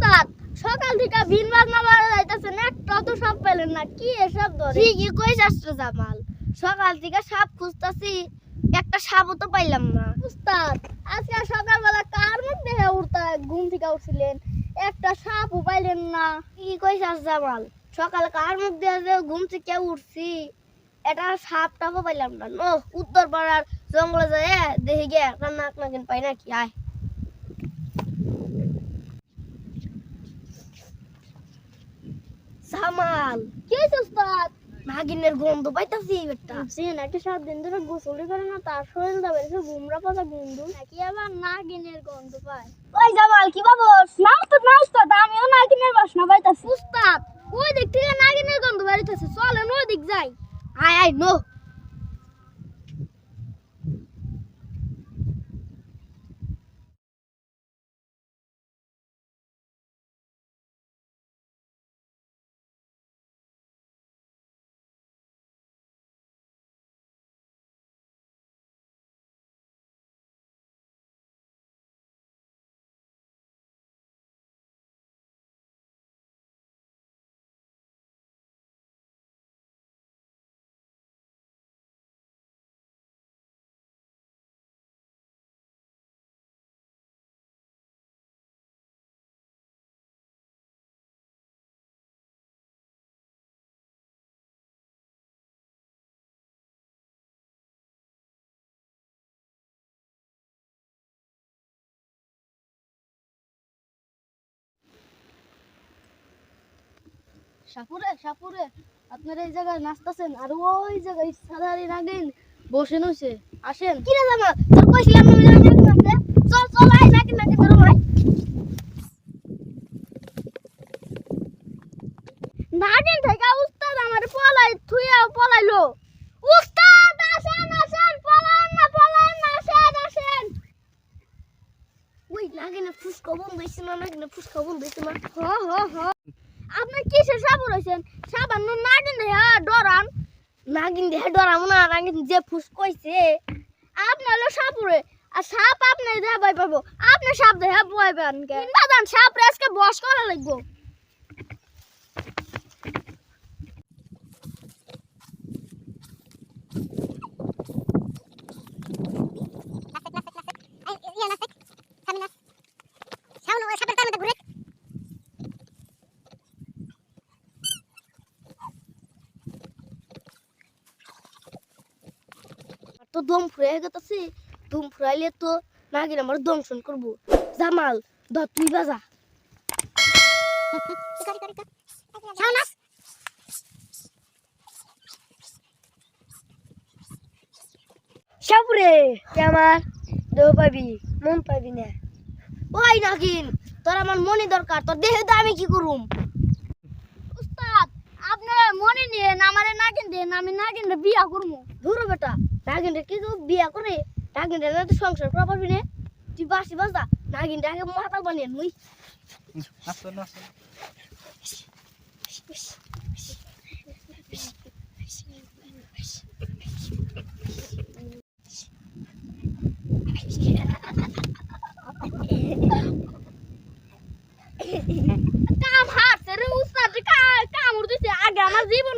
উস্তাদ সকাল থেকে বিন বাজনা বাজা যাইতেছেন একটা তো সাপ পেলেন না কি এসব ধরে? ঠিকই কইছাস রে জামাল। সকাল থেকে সাপ খুঁজতাছি একটা সাপও তো পাইলাম না। উস্তাদ আজকে সকালবেলা কার মধ্যে উঠতা ঘুম থেকে উঠছিলেন? একটা সাপও পাইলেন না। কি কইছাস জামাল? সকালে কার মধ্যে যে ঘুম থেকে উঠছি? এটা সাপ টাপও পাইলাম না। নো উত্তর পাড়ার জঙ্গলে যায় দেখে গিয়ে একটা নাক নাকিন পাই নাকি? আয়। সামাল। কি হয়েছে উস্তাদ নাগিনের গন্ধ পাইতাছি একটা সে নাকি সাত দিন ধরে গোসলই করে না তার শরীর দাবে এসে গুমরা পাতা গন্ধ নাকি আবার নাগিনের গন্ধ পায়? ওই জামাল কি বাবস না তো না উস্তাদ আমিও নাগিনের সাপুরে সাপুরে আপনারা এই জায়গায় নাচতেছেন আর ওই জায়গায় সাদারি নাগিন বসে নইছে আসেন। কি রে জামা তোর কইছিলাম না চল চল আয় ভাই। থেকে উস্তাদ আমার পলাই থুইয়া পলাইলো। উস্তাদ আসেন আসেন পলান না পলান না আসেন আসেন। ওই নাগিনে ফুসকা বন্ধ হইছে না নাগিনে ফুসকা বন্ধ হইছে না। হ হ হ। আপনি কিসের সাপ রয়েছেন সাবান নাগিন দেহা ডরান। নাগিন দেহা ডরাম না, নাগিন যে ফুস কইছে। আপনার হলো সাপুরে আর সাপ আপনি দেহা ভয় পাবো। আপনি সাপ দেহা ভয় পান কে? বাদান সাপ আজকে বস করা লাগবো। তো দম ফুরাই গেছে দম ফুরাইলে তো নাগিন আমার দংশন করব। জামাল ধর তুই বাজা। সাপুরে আমার দেহ পাবি, মন পাবি না। ওই নাগিন, তোর আমার মনে দরকার, তোর দেহে তো আমি কি করুম? আপনারা মনে নিয়ে আমারে না কিনতেন আমি না কিনলে বিয়া করব ধরো বেটা না কিনলে কি বিয়া করে? না কিনলে না তো সংসার করা পারবি না। তুই বাসি বাসা না কিনলে আগে মাথা বানিয়ে নুই। কাম হাত রে কামড় দিছে। আগে আমার জীবন